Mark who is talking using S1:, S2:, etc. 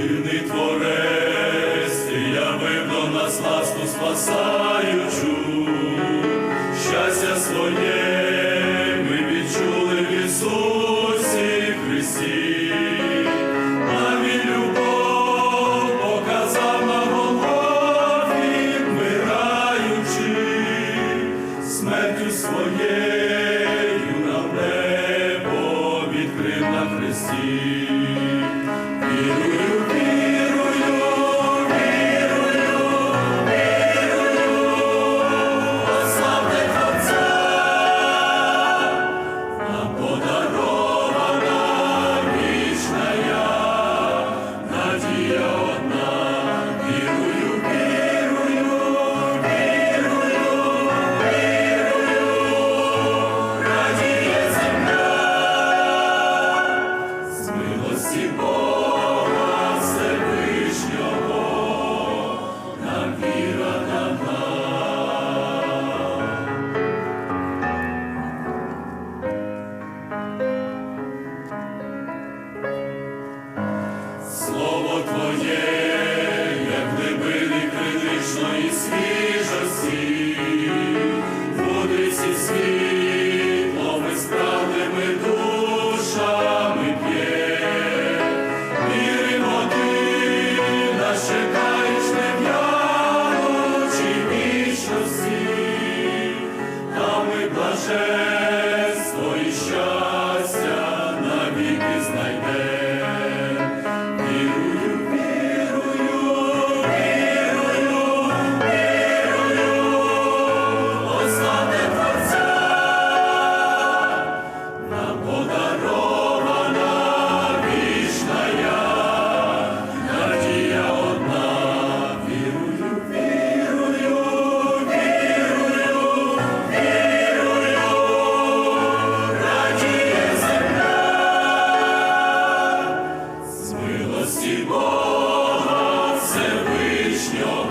S1: Дивний творець, ти явив нас ласку спасаючу, щастя своє ми відчули в Ісусі Христі, навіть любов показав на Голгофі, вмираючи, смертю своєю нам небо відкрив на Христі. Слово Твоє, як глибини критичної свіжості, водиці світлом і душами п'є. Віримо ти, нас чекаєш нев'яночі вічності, там ми блаженство Бога Всевишнього